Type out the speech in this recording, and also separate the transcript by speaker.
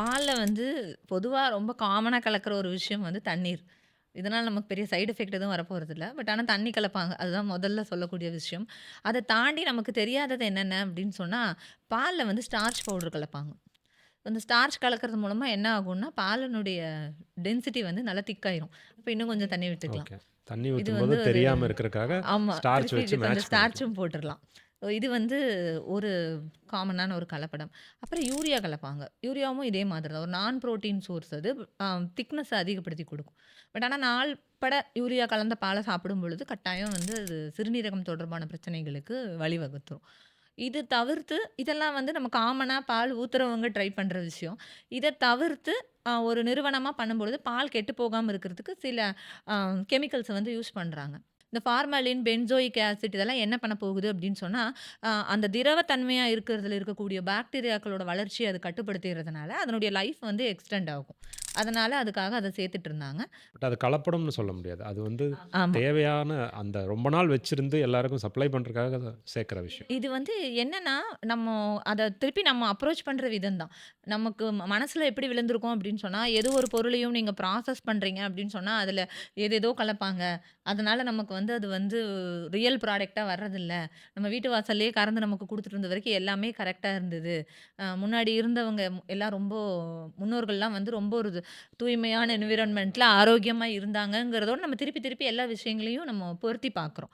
Speaker 1: பால்ல வந்து பொதுவா ரொம்ப காமனா கலக்கிற ஒரு விஷயம் வந்து தண்ணீர். இதனால நமக்கு பெரிய சைட் எஃபெக்ட் எதுவும் வரப்போறதில்ல. பட் ஆனா தண்ணி கலப்பாங்க. அதுதான் முதல்ல சொல்லக்கூடிய விஷயம். அத தாண்டி நமக்கு தெரியாதது என்னென்ன அப்படின்னு சொன்னா, பால்ல வந்து ஸ்டார்ச் பவுடர் கலப்பாங்க. அந்த ஸ்டார்ச் கலக்கிறது மூலமா என்ன ஆகும்னா, பாலினுடைய டென்சிட்டி வந்து நல்லா திக் ஆயிரும். அப்ப இன்னும் கொஞ்சம் தண்ணி விட்டுக்கலாம்.
Speaker 2: ஓகே. தண்ணி
Speaker 1: இது
Speaker 2: ஊத்தும்போது
Speaker 1: வந்து ஒரு
Speaker 2: தெரியாம இருக்கிறதுக்காக
Speaker 1: ஆமா.
Speaker 2: ஸ்டார்ச்
Speaker 1: திருப்பி
Speaker 2: வச்சு
Speaker 1: அந்த
Speaker 2: மேட்ச் பண்ணிக்கலாம்.
Speaker 1: ஸ்டார்ச்சும் போட்டுறலாம். இது வந்து ஒரு காமனான ஒரு கலப்படம். அப்புறம் யூரியா கலப்பாங்க. யூரியாவும் இதே மாதிரி தான். ஒரு நான் புரோட்டீன் சோர்ஸ் அது. திக்னஸை அதிகப்படுத்தி கொடுக்கும். பட் ஆனால் நாள் பட யூரியா கலந்த பாலை சாப்பிடும் பொழுது கட்டாயம் வந்து அது சிறுநீரகம் தொடர்பான பிரச்சனைகளுக்கு வழிவகுத்துரும். இது தவிர்த்து இதெல்லாம் வந்து நம்ம காமனாக பால் ஊத்துறவங்க ட்ரை பண்ணுற விஷயம். இதை தவிர்த்து ஒரு நிறுவனமாக பண்ணும்பொழுது பால் கெட்டு போகாமல் இருக்கிறதுக்கு சில கெமிக்கல்ஸை வந்து யூஸ் பண்ணுறாங்க இந்த ஃபார்மாலின், பென்சோயிக் ஆசிட் இதெல்லாம் என்ன பண்ண போகுது அப்படின்னு சொன்னால் அந்த திரவ இருக்கிறதுல இருக்கக்கூடிய பாக்டீரியாக்களோட வளர்ச்சியை அது கட்டுப்படுத்திடுறதுனால அதனுடைய லைஃப் வந்து எக்ஸ்டெண்ட் ஆகும். அதனால அதுக்காக அத சேர்த்துட்டு இருந்தாங்க.
Speaker 2: பட் அது கலப்படம்னு சொல்ல முடியாது. அது வந்து. தேவையான அந்த ரொம்ப நாள் வச்சிருந்து எல்லாருக்கும் சப்ளை பண்றதுக்காக அத சேர்க்கிற விஷயம்.
Speaker 1: இது வந்து என்னன்னா, நம்ம அத திருப்பி நம்ம அப்ரோச் பண்ற விதம் தான். நமக்கு மனசுல எப்படி விழுந்திருக்கும் அப்படின்னு சொன்னா, எது ஒரு பொருளையும் நீங்க ப்ராசஸ் பண்றீங்க அப்படின்னு சொன்னா, அதுல ஏதேதோ கலப்பாங்க. அதனால நமக்கு வந்து அது வந்து ரியல் ப்ராடக்ட்டா வர்றதில்ல. நம்ம வீட்டு வாசல்லயே கறந்து நமக்கு குடுத்துட்டு இருந்த வரைக்கும் எல்லாமே கரெக்ட்டா இருந்தது. முன்னாடி இருந்தவங்க எல்லாம் ரொம்ப முன்னோர்கள்லாம் வந்து ரொம்ப ஒரு தூய்மையான என்விரான்மெண்ட்டில் ஆரோக்கியமா இருந்தாங்கங்கிறதோட நம்ம திருப்பி திருப்பி எல்லா விஷயங்களையும் நம்ம பொருத்தி பார்க்குறோம்.